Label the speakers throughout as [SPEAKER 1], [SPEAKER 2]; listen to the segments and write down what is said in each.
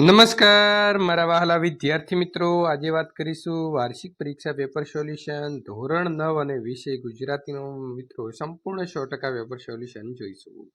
[SPEAKER 1] નમસ્કાર, મારા વહાલા વિદ્યાર્થી મિત્રો. આજે વાત કરીશું વાર્ષિક પરીક્ષા પેપર સોલ્યુશન ધોરણ નવ અને વિષય ગુજરાતીનો. મિત્રો, સંપૂર્ણ સો ટકા પેપર સોલ્યુશન જોઈશું.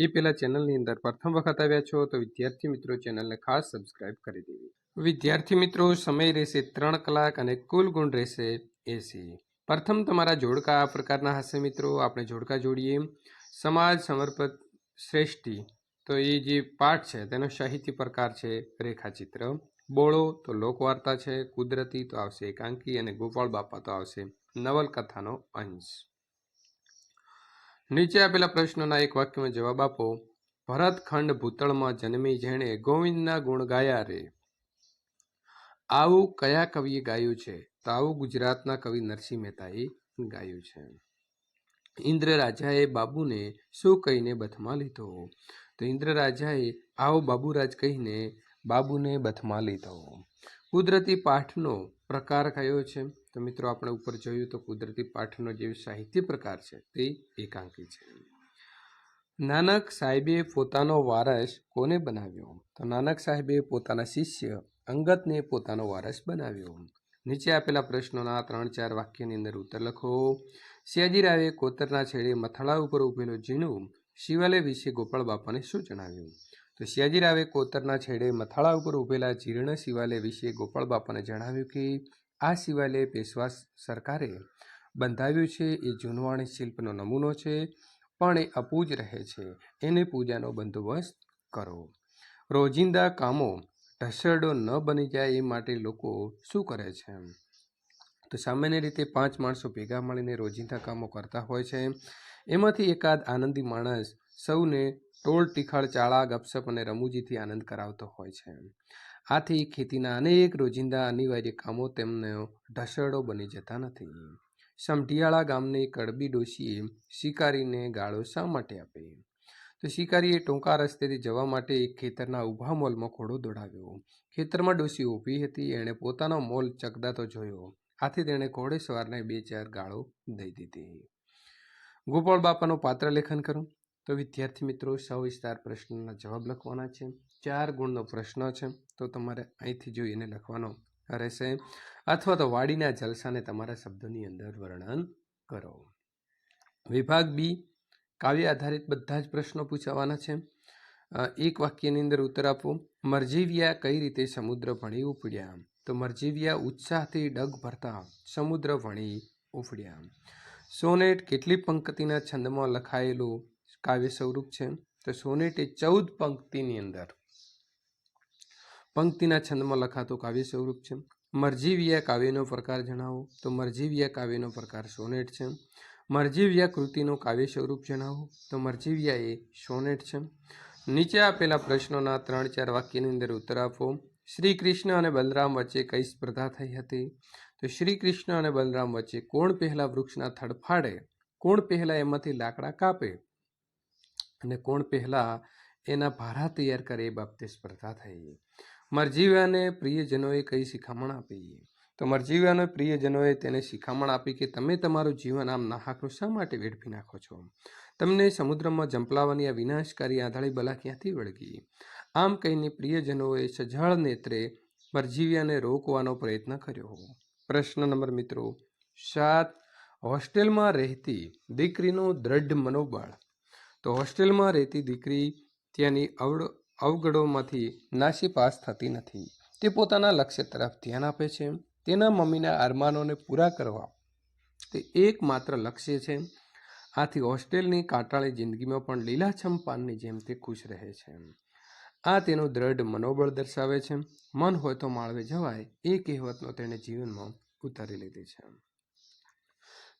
[SPEAKER 1] એ પહેલાં ચેનલની અંદર પ્રથમ વખત આવ્યા છો તો વિદ્યાર્થી મિત્રો ચેનલને ખાસ સબસ્ક્રાઇબ કરી દેવી વિદ્યાર્થી મિત્રો, સમય રહેશે ત્રણ કલાક અને કુલ ગુણ રહેશે એસી. પ્રથમ તમારા જોડકા આ પ્રકારના હશે મિત્રો. આપણે જોડકા જોડીએ. સમાજ, સમર્પિત, શ્રેષ્ઠી. તો એ જે પાઠ છે, તેનો સાહિત્ય પ્રકાર છે, રેખાચિત્ર. બોળો તો લોકવાર્તા છે, કુદરતી તો આવશે એકાંકી અને ગોપાળ બાપા તો આવશે નવલકથાનો અંશ. નીચે આપેલા પ્રશ્નોના એક વાક્યમાં જવાબ આપો. ભરતખંડ ભૂતળમાં જન્મી જેણે ગોવિંદના ગુણ ગાયા રે. આવું કયા કવિએ ગાયું છે? તો આવું ગુજરાતના કવિ નરસિંહ મહેતાએ ગાયું છે. ઇન્દ્ર રાજાએ બાબુને શું કહીને બથમાં લીધો? તો ઇન્દ્ર રાજાએ આવો બાબુરાજ કહીને બાબુને બથમાં લીધો. કુદરતી પાઠનો પ્રકાર કયો છે? તો મિત્રો, આપણે ઉપર જોયું તો કુદરતી પાઠનો જે સાહિત્ય પ્રકાર છે તે એકાંકી છે. નાનક સાહેબે પોતાનો વારસ કોને બનાવ્યો? તો નાનક સાહેબે પોતાના શિષ્ય અંગતને પોતાનો વારસ બનાવ્યો. નીચે આપેલા પ્રશ્નોના ત્રણ ચાર વાક્યની અંદર ઉત્તર લખો. સયાજીરાવે કોતરના છેડે મથાળા ઉપર ઉભેલો જીણું શિવાલય વિશે ગોપાળ બાપાને શું જણાવ્યું? તો સયાજીરાવે કોતરના છેડે મથાળા ઉપર ઉભેલા જીર્ણ શિવાલય વિશે ગોપાળ બાપાને જણાવ્યું કે આ શિવાલય પેશવા સરકારે બંધાવ્યું છે. એ જૂનવાણી શિલ્પનો નમૂનો છે, પણ એ અપૂજ રહે છે. એને પૂજાનો બંદોબસ્ત કરો. રોજિંદા કામો ઢસરડો ન બની જાય એ માટે લોકો શું કરે છે? તો સામાન્ય રીતે પાંચ માણસો ભેગા મળીને રોજિંદા કામો કરતા હોય છે. એમાંથી એકાદ આનંદી માણસ સૌને ટોળ ટીખાળ ચાળા, ગપસપ અને રમૂજીથી આનંદ કરાવતો હોય છે. આથી ખેતીના અનેક રોજિંદા અનિવાર્ય કામો તેમને ઢસડો બની જતા નથી. સમઢિયાળા ગામની કડબી ડોશીએ શિકારીને ગાળો શા માટે આપે? તો શિકારીએ ટૂંકા રસ્તેથી જવા માટે એક ખેતરના ઊભા મોલમાં ઘોડો દોડાવ્યો. ખેતરમાં ડોશી ઊભી હતી, એણે પોતાનો મોલ ચકદાતો જોયો. આથી તેણે ઘોડે સવારને બે ચાર ગાળો દઈ દીધી. ગોપાળ બાપાનું પાત્ર લેખન કરો? તો વિદ્યાર્થી મિત્રો સવિસ્તાર પ્રશ્નના જવાબ લખવાના છે. ચાર ગુણનો પ્રશ્ન છે. તો તમારે અહીંથી જોઈને લખવાનો રહેશે અથવા તો વાડીના જલસાને તમારા શબ્દોની અંદર વર્ણન કરો. વિભાગ બી, કાવ્ય આધારિત બધા જ પ્રશ્નો પૂછાવાના છે. એક વાક્યની અંદર ઉત્તર આપો. મરજીવિયા કઈ રીતે સમુદ્ર ભણી ઉપડ્યા? તો મરજીવિયા ઉત્સાહથી ડગ ભરતા સમુદ્ર ભણી ઉપડ્યા. સોનેટ કેટલી પંક્તિના છંદમાં લખાયેલું કાવ્ય સ્વરૂપ છે? તો સોનેટ એ ચૌદ પંક્તિની અંદર. પંક્તિના છંદમાં લખાતું કાવ્ય સ્વરૂપ છે. મરજીવિયા કાવ્યનો પ્રકાર જણાવો. તો મરજીવિયા કાવ્યનો પ્રકાર સોનેટ છે. મરજીવિયા કૃતિનું કાવ્ય સ્વરૂપ જણાવો. તો મરજીવિયા એ સોનેટ છે. નીચે આપેલા પ્રશ્નોના ત્રણ ચાર વાક્યની અંદર ઉત્તર આપો. શ્રી કૃષ્ણ અને બલરામ વચ્ચે કઈ સ્પર્ધા થઈ હતી? તો શ્રી કૃષ્ણ અને બલરામ વચ્ચે કોણ પહેલા વૃક્ષના થડ ફાડે? કોણ પહેલા એમાંથી લાકડા કાપે? અને કોણ પહેલા એના ભારા તૈયાર કરે એ બાબતે સ્પર્ધા થઈ. મરજીવ્યાને પ્રિયજનોએ કઈ શિખામણ આપી? તો મરજીવ્યાને પ્રિયજનોએ તેને શિખામણ આપી કે તમે તમારું જીવન આમ નાહાકનું શા માટે વેડફી નાખો છો? તમને સમુદ્રમાં જંપલાવાની આ વિનાશકારી આંધળી બલા ક્યાંથી વળગી? આમ કહીને પ્રિયજનોએ સજળ નેત્રે મરજીવ્યાને રોકવાનો પ્રયત્ન કર્યો. પ્રશ્ન નંબર મિત્રો સાત, હોસ્ટેલમાં રહેતી દીકરીનું દ્રઢ મનોબળ. તો હોસ્ટેલમાં રહેતી દીકરી ત્યાંની અવડ અવગડોમાંથી નાસી પાસ થતી નથી. તે પોતાના લક્ષ્ય તરફ ધ્યાન આપે છે. તેના મમ્મીના અરમાનોને પૂરા કરવા તે એકમાત્ર લક્ષ્ય છે. આથી હોસ્ટેલની કાંટાળી જિંદગીમાં પણ લીલાછમ પાનની જેમ તે ખુશ રહે છે. આ તેનું દ્રઢ મનોબળ દર્શાવે છે. મન હોય તો માળવે જવાય. એ કહેવતનો તેણે જીવનમાં ઉતારી લીધી છે.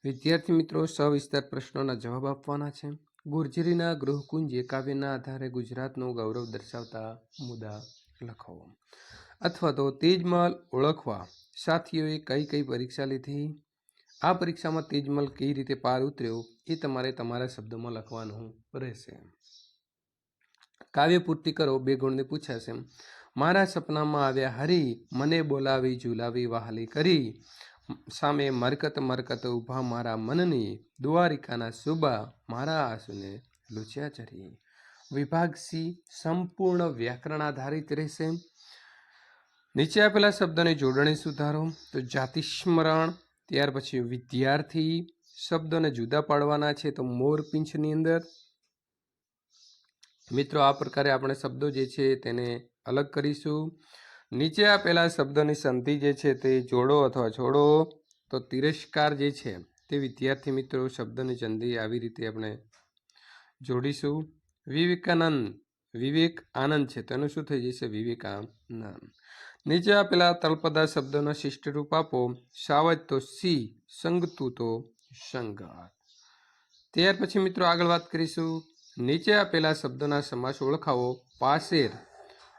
[SPEAKER 1] વિદ્યાર્થી મિત્રો, સવિસ્તાર પ્રશ્નોના જવાબ આપવાના છે. ગુર્જરીના ગૃહકુંજ કાવ્યના આધારે ગુજરાતનું ગૌરવ દર્શાવતા મુદ્દા લખો. અથવા તો તેજમલ ઓળખવા સાથીઓએ કઈ કઈ પરીક્ષા લીધી? આ પરીક્ષામાં તેજમલ કઈ રીતે પાર ઉતર્યો એ તમારે તમારા શબ્દોમાં લખવાનું રહેશે. કાવ્ય પૂર્તિ કરો, બે ગુણને પૂછાશે. મારા સપનામાં આવ્યા હરી, મને બોલાવી ઝુલાવી વહાલી કરી. સામે મરકત મરકત ઊભા મારા મનની, દ્વારિકાના સુબા મારા આંસુને લૂચ્યા ચરી વિભાગ સી, સંપૂર્ણ વ્યાકરણ આધારિત રહેશે. નીચે આપેલા શબ્દની જોડણી સુધારો. તો જાતિ સ્મરણ, ત્યાર પછી વિદ્યાર્થી, શબ્દોને જુદા પાડવાના છે તો મોરપિંછની અંદર. મિત્રો, આ પ્રકારે આપણે શબ્દો જે છે તેને અલગ કરીશું. નીચે આપેલા શબ્દોની સંધિ જે છે તે જોડો અથવા છોડો, તો તિરસ્કાર જે છે તે વિદ્યાર્થી મિત્રો શબ્દની સંધિ આવી રીતે આપણે જોડીશું. વિવેકાનંદ, વિવેક આનંદ છે, તો એનું શું થઈ જશે? વિવેકાનંદ. નીચે આપેલા તળપદા શબ્દોના શિષ્ટ રૂપ આપો. સાવજ તો સી સંગતું તો સંગાર ત્યાર પછી મિત્રો આગળ વાત કરીશું. નીચે આપેલા શબ્દોના સમાસ ઓળખાવો. પાસેર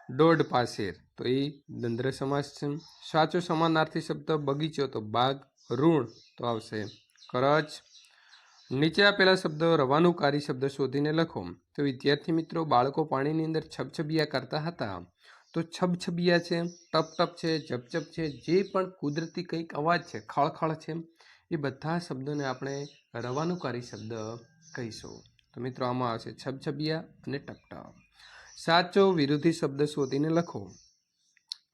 [SPEAKER 1] દોઢ પાસેર. તો એ દંદ્ર સમાસ છે. સાચો સમાનાર્થી શબ્દ બગીચો તો બાગ, ઋણ તો આવશે. કરચ નીચે આપેલા શબ્દો રવાનુકારી શબ્દ શોધીને લખો. તો વિદ્યાર્થી મિત્રો, બાળકો પાણીની અંદર છબછબિયા કરતા હતા. તો છબછબિયા છે ટપ ટપ છે ઝપઝપ છે, જે પણ કુદરતી કંઈક અવાજ છે, ખળખળ છે, એ બધા શબ્દોને આપણે રવાનુકારી શબ્દ કહીશું. તો મિત્રો, આમાં આવશે છબછબિયા અને ટપટપ. સાચો વિરોધી શબ્દ શોધીને લખો.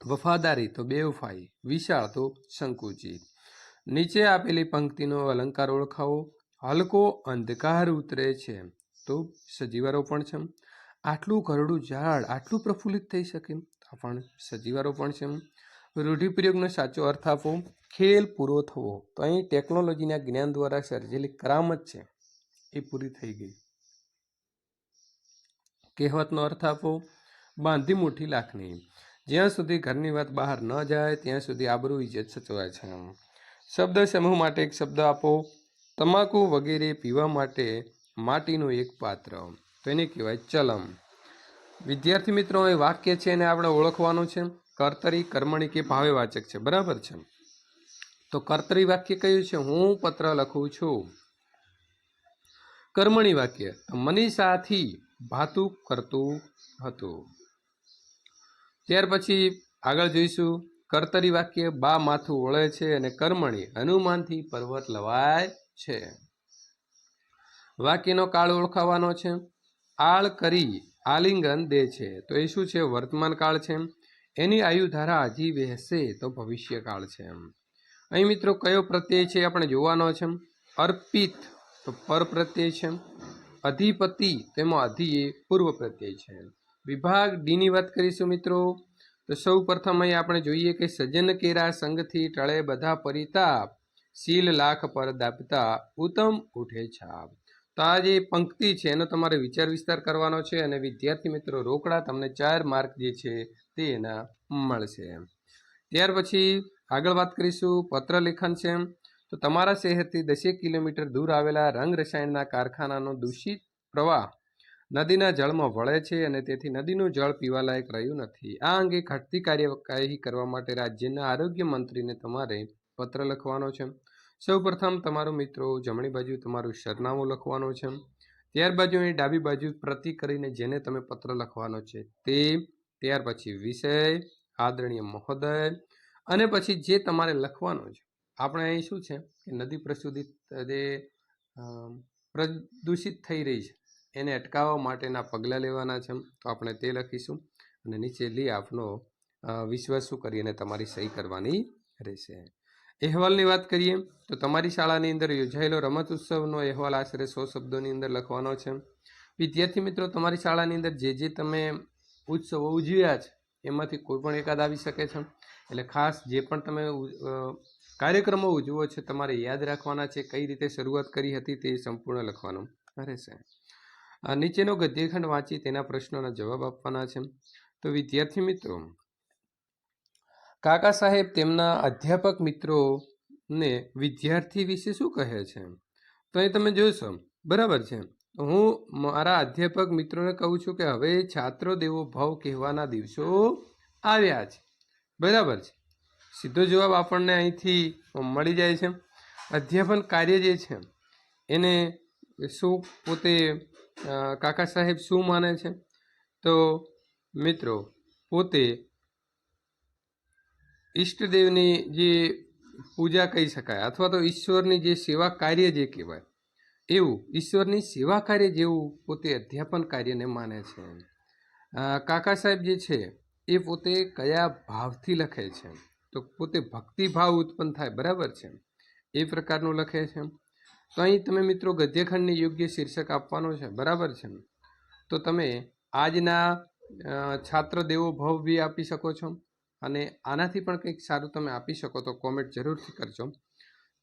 [SPEAKER 1] વફાદારી તો બેવફાઈ વિશાળ તો સંકુચિત. નીચે આપેલી પંક્તિનો અલંકાર ઓળખાવો. હલકો અંધકાર ઉતરે છે. તો સજીવારોપણ છે. આટલું ઘરડું ઝાડ આટલું પ્રફુલ્લિત થઈ શકે? પણ આ પણ સજીવારોપણ છે. રૂઢિપ્રયોગનો સાચો અર્થ આપો. ખેલ પૂરો થવો. તો અહીં ટેકનોલોજીના જ્ઞાન દ્વારા સર્જેલી કરામત છે. એ પૂરી થઈ ગઈ. કહેવતનો અર્થ આપો, બાંધી મુઠ્ઠી લાખની જ્યાં સુધી ઘરની વાત બહાર ન જાય, ત્યાં સુધી આબરૂ ઇજ્જત સચવાય છે શબ્દ સમૂહ માટે એક શબ્દ આપો, તમાકુ વગેરે પીવા માટે માટીનું એક પાત્ર. તો એને કહેવાય ચલમ. વિદ્યાર્થી મિત્રો, એ વાક્ય છે એને આપણે ઓળખવાનું છે. કર્તરી, કર્મણી કે ભાવેવાચક છે. બરાબર છે? તો કર્તરી વાક્ય કયું છે? હું પત્ર લખું છું. કર્મણી વાક્ય. મનીષાથી ભાતું કરતું હતું. ત્યાર પછી આગળ જોઈશું, કર્તરી વાક્ય બા માથું વળે છે અને કર્મણી હનુમાનથી પર્વત લવાય છે. વાક્યનો કાળ ઓળખાવાનો છે. આળ કરી આલિંગન દે છે. તો એ શું છે? વર્તમાન કાળ છે એની આયુધારા હજી વહેશે તો ભવિષ્ય કાળ છે અહીં મિત્રો કયો પ્રત્યય છે? આપણે જોવાનો છે અર્પિત તો પર પ્રત્યય છે અધિપતિ તેમાં અધિ એ પૂર્વ પ્રત્યય છે. વિભાગ ડીની વાત કરીશું મિત્રો. તો સૌ પ્રથમ અહીં આપણે જોઈએ કે સજ્જન કેરા સંગથી ટળે બધા પરિતાપ. શીલ લાખ પર દાપતા ઉત્તમ ઉઠે છાપ. તો આ જે પંક્તિ છે, એનો તમારે વિચાર વિસ્તાર કરવાનો છે અને વિદ્યાર્થી મિત્રો રોકડા તમને ચાર માર્ક જે છે તે એના મળશે. ત્યાર પછી આગળ વાત કરીશું પત્ર લેખન છે. તો તમારા શહેરથી દસેક કિલોમીટર દૂર આવેલા રંગ રસાયણના કારખાનાનો દૂષિત પ્રવાહ નદીના જળમાં વળે છે અને તેથી નદીનું જળ પીવાલાયક રહ્યું નથી. આ અંગે ઘટતી કાર્યવાહી કરવા માટે રાજ્યના આરોગ્ય મંત્રીને તમારે પત્ર લખવાનો છે. સૌપ્રથમ તમારો મિત્રો જમણી બાજુ તમારું સરનામું લખવાનું છે. ત્યાર બાજુ અહીં ડાબી બાજુ પ્રતિ કરીને જેને તમે પત્ર લખવાનો છે તે, ત્યાર પછી વિષય, આદરણીય મહોદય અને પછી જે તમારે લખવાનો છે આપણે અહીં શું છે કે નદી પ્રસુદિત જે પ્રદૂષિત થઈ રહી છે, એને અટકાવવા માટેના પગલાં લેવાના છે તો આપણે તે લખીશું અને નીચે લી આપનો વિશ્વાસ શું કરી અને તમારી સહી કરવાની રહેશે. અહેવાલની વાત કરીએ તો તમારી શાળાની અંદર યોજાયેલો રમત ઉત્સવનો અહેવાલ આશરે સો શબ્દોની અંદર લખવાનો છે. વિદ્યાર્થી મિત્રો, તમારી શાળાની અંદર જે જે તમે ઉત્સવો ઉજવ્યા છે, એમાંથી કોઈ પણ એકાદ આવી શકે છે. એટલે ખાસ જે પણ તમે કાર્યક્રમો ઉજવો છે, તમારે યાદ રાખવાના છે કઈ રીતે શરૂઆત કરી હતી તે સંપૂર્ણ લખવાનું. રહેશે નીચેનો ગદ્યખંડ વાંચી તેના પ્રશ્નોના જવાબ આપવાના છે. તો વિદ્યાર્થી મિત્રો, કાકા સાહેબ તેમના અધ્યાપક મિત્રોને વિદ્યાર્થી વિશે શું કહે છે? તો અહીં તમે જોશો, બરાબર છે. હું મારા અધ્યાપક મિત્રોને કહું છું કે હવે છાત્રો દેવો ભાવ કહેવાના દિવસો આવ્યા છે. બરાબર છે. સીધો જવાબ આપણને અહીંથી મળી જાય છે. અધ્યાપન કાર્ય જે છે, એને શું પોતે કાકા સાહેબ શું માને છે? તો મિત્રો, પોતે ઈષ્ટદેવની જે પૂજા કહી શકાય અથવા તો ઈશ્વરની જે સેવા કાર્ય જે કહેવાય, એવું ઈશ્વરની સેવા કાર્ય જેવું પોતે અધ્યાપન કાર્યને માને છે. કાકા સાહેબ જે છે, એ પોતે કયા ભાવથી લખે છે? તો પોતે ભક્તિભાવ ઉત્પન્ન થાય, બરાબર છે? એ પ્રકારનું લખે છે. તો અહીં તમે મિત્રો ગદ્યખંડને યોગ્ય શીર્ષક આપવાનો છે, બરાબર છે? તો તમે આજના છાત્ર દેવો ભવ બી આપી શકો છો અને આનાથી પણ કંઈક સારું તમે આપી શકો તો કોમેન્ટ જરૂરથી કરજો.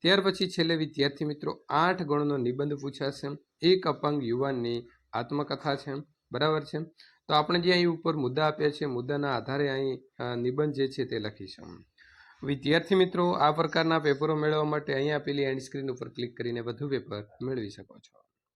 [SPEAKER 1] ત્યાર પછી છેલ્લે વિદ્યાર્થી મિત્રો, આઠ ગણનો નિબંધ પૂછાશે. એક અપંગ યુવાનની આત્મકથા છે, બરાબર છે? તો આપણે જે અહીં ઉપર મુદ્દા આપ્યા છે, મુદ્દાના આધારે અહીં નિબંધ જે છે તે લખીશું. વિદ્યાર્થી મિત્રો, આ પ્રકારના પેપરો મેળવવા માટે અહીં આપેલી એન્ડ સ્ક્રીન ઉપર ક્લિક કરીને વધુ પેપર મેળવી શકો છો.